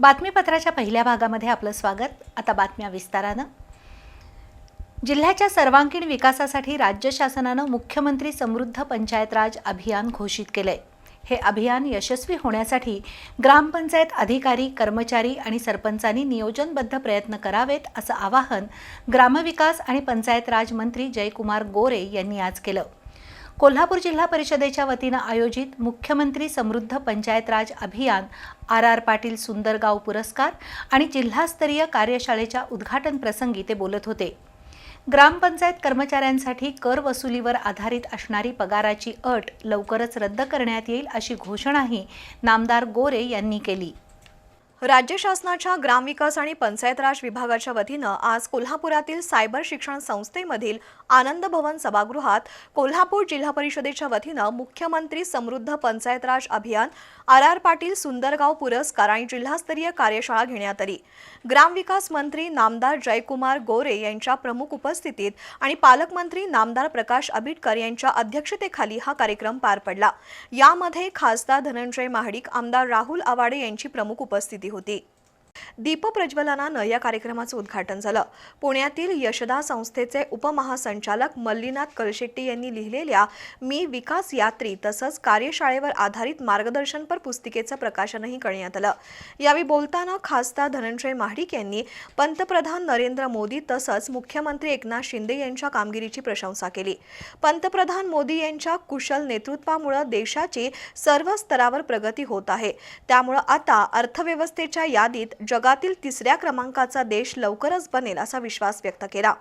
बातमीपत्राच्या पहिल्या भागामध्ये आपलं स्वागत. आता बातम्या विस्तारानं. जिल्ह्याच्या सर्वांगीण विकासासाठी राज्य शासनानं मुख्यमंत्री समृद्ध पंचायत राज अभियान घोषित केलंय. हे अभियान यशस्वी होण्यासाठी ग्रामपंचायत अधिकारी कर्मचारी आणि सरपंचांनी नियोजनबद्ध प्रयत्न करावेत असं आवाहन ग्रामविकास आणि पंचायत राज मंत्री जयकुमार गोरे यांनी आज केलं. कोल्हापूर जिल्हा परिषदेच्या वतीनं आयोजित मुख्यमंत्री समृद्ध पंचायत राज अभियान आर आर पाटील सुंदरगाव पुरस्कार आणि जिल्हास्तरीय कार्यशाळेच्या उद्घाटन प्रसंगी ते बोलत होते. ग्रामपंचायत कर्मचाऱ्यांसाठी कर वसुलीवर आधारित असणारी पगाराची अट लवकरच रद्द करण्यात येईल अशी घोषणाही नामदार गोरे यांनी केली. राज्य शासनाच्या ग्रामविकास आणि पंचायत राज विभागाच्या वतीनं आज कोल्हापुरातील सायबर शिक्षण संस्थेमधील आनंद भवन सभागृहात कोल्हापूर जिल्हा परिषदेच्या वतीनं मुख्यमंत्री समृद्ध पंचायत राज अभियान आर आर पाटील सुंदरगाव पुरस्कार आणि जिल्हास्तरीय कार्यशाळा घेण्यात आली. ग्रामविकास मंत्री नामदार जयकुमार गोरे यांच्या प्रमुख उपस्थितीत आणि पालकमंत्री नामदार प्रकाश आबिटकर यांच्या अध्यक्षतेखाली हा कार्यक्रम पार पडला. यामध्ये खासदार धनंजय महाडिक आमदार राहुल आवाडे यांची प्रमुख उपस्थिती होती. दीपप्रज्वलनानं या कार्यक्रमाचं उद्घाटन झालं. पुण्यातील यशदा संस्थेचे उपमहासंचालक मल्लीनाथ कलशेट्टी यांनी लिहिलेल्या मी विकास यात्री तसंच कार्यशाळेवर आधारित मार्गदर्शनपर पुस्तिकेचं प्रकाशनही करण्यात आलं. यावेळी बोलताना खासदार धनंजय महाडिक यांनी पंतप्रधान नरेंद्र मोदी तसंच मुख्यमंत्री एकनाथ शिंदे यांच्या कामगिरीची प्रशंसा केली. पंतप्रधान मोदी यांच्या कुशल नेतृत्वामुळे देशाची सर्व स्तरावर प्रगती होत आहे. त्यामुळं आता अर्थव्यवस्थेच्या यादीत जगातील तिसऱ्या क्रमांकाचा देश लवकरच बनेल असा विश्वास व्यक्त केला.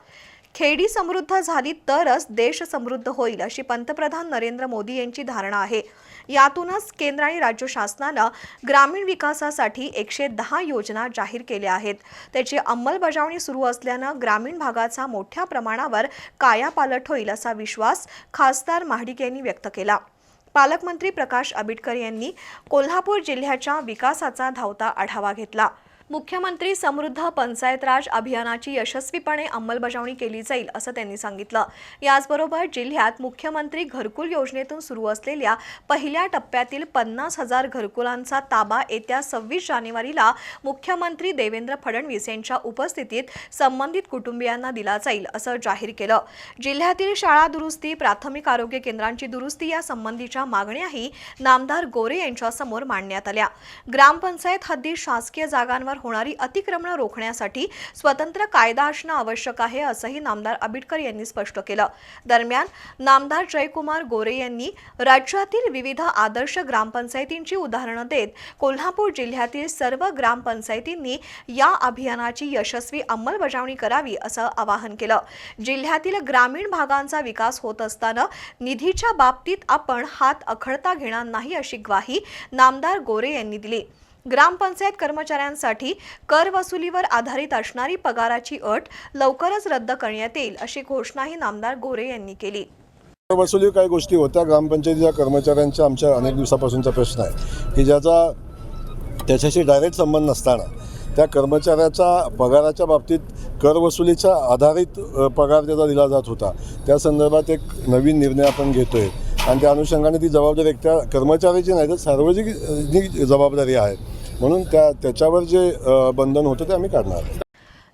खेडी समृद्ध झाली तरच देश समृद्ध होईल अशी पंतप्रधान नरेंद्र मोदी यांची धारणा आहे. यातूनच केंद्र आणि राज्य शासनानं ग्रामीण विकासासाठी एकशे दहा योजना जाहीर केल्या आहेत. त्याची अंमलबजावणी सुरू असल्यानं ग्रामीण भागाचा मोठ्या प्रमाणावर कायापालट होईल असा विश्वास खासदार महाडिक यांनी व्यक्त केला. पालकमंत्री प्रकाश आबिटकर यांनी कोल्हापूर जिल्ह्याच्या विकासाचा धावता आढावा घेतला. मुख्यमंत्री समृद्ध पंचायत राज अभियानाची यशस्वीपणे अंमलबजावणी केली जाईल असं त्यांनी सांगितलं. याचबरोबर जिल्ह्यात मुख्यमंत्री घरकुल योजनेतून सुरू असलेल्या पहिल्या टप्प्यातील पन्नास हजार घरकुलांचा ताबा येत्या सव्वीस जानेवारीला मुख्यमंत्री देवेंद्र फडणवीस यांच्या उपस्थितीत संबंधित कुटुंबियांना दिला जाईल असं जाहीर केलं. जिल्ह्यातील शाळा दुरुस्ती प्राथमिक आरोग्य केंद्रांची दुरुस्ती या संबंधीच्या मागण्याही नामदार गोरे यांच्यासमोर मांडण्यात आल्या. ग्रामपंचायत हद्दीत शासकीय जागांवर होणारी अतिक्रमणं रोखण्यासाठी स्वतंत्र कायदा असणं आवश्यक आहे असंही नामदार आबिटकर यांनी स्पष्ट केलं. दरम्यान नामदार जयकुमार गोरे यांनी राज्यातील विविध आदर्श ग्रामपंचायतींची उदाहरणं देत कोल्हापूर जिल्ह्यातील सर्व ग्रामपंचायतींनी या अभियानाची यशस्वी अंमलबजावणी करावी असं आवाहन केलं. जिल्ह्यातील ग्रामीण भागांचा विकास होत असताना निधीच्या बाबतीत आपण हात अखडता घेणार नाही अशी ग्वाही नामदार गोरे यांनी दिली. ग्रामपंचायत कर्मचाऱ्यांसाठी कर वसुलीवर आधारित असणारी पगाराची अट लवकरच रद्द करण्यात येईल अशी घोषणाही नामदार गोरे यांनी केली. वसुली काही गोष्टी होत्या. ग्रामपंचायतीच्या कर्मचाऱ्यांच्या आमच्या अनेक दिवसापासूनचा प्रश्न आहे की ज्याचा त्याच्याशी डायरेक्ट संबंध नसताना त्या कर्मचाऱ्याचा पगाराच्या बाबतीत कर वसुलीचा आधारित पगार त्याचा दिला जात होता त्या संदर्भात एक नवीन निर्णय आपण घेतो आहे आणि त्या अनुषंगाने ती जबाबदारी एकट्या कर्मचाऱ्याची नाही तर सार्वजनिक जबाबदारी आहे. म्हणून त्या त्याच्यावर जे बंधन होतं ते आम्ही काढणार आहे.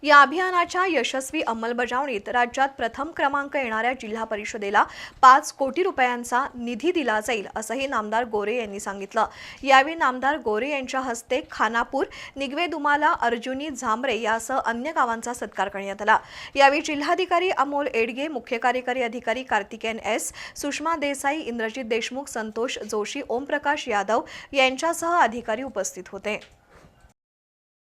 या अभियानाच्या यशस्वी अंमलबजावणीत राज्यात प्रथम क्रमांक येणाऱ्या जिल्हा परिषदेला पाच कोटी रुपयांचा निधी दिला जाईल असंही नामदार गोरे यांनी सांगितलं. यावेळी नामदार गोरे यांच्या हस्ते खानापूर निगवे दुमाला अर्जुनी झांबरे यासह अन्य गावांचा सत्कार करण्यात आला. यावेळी जिल्हाधिकारी अमोल एडगे मुख्य कार्यकारी अधिकारी कार्तिकेन एस सुषमा देसाई इंद्रजित देशमुख संतोष जोशी ओमप्रकाश यादव यांच्यासह अधिकारी उपस्थित होते.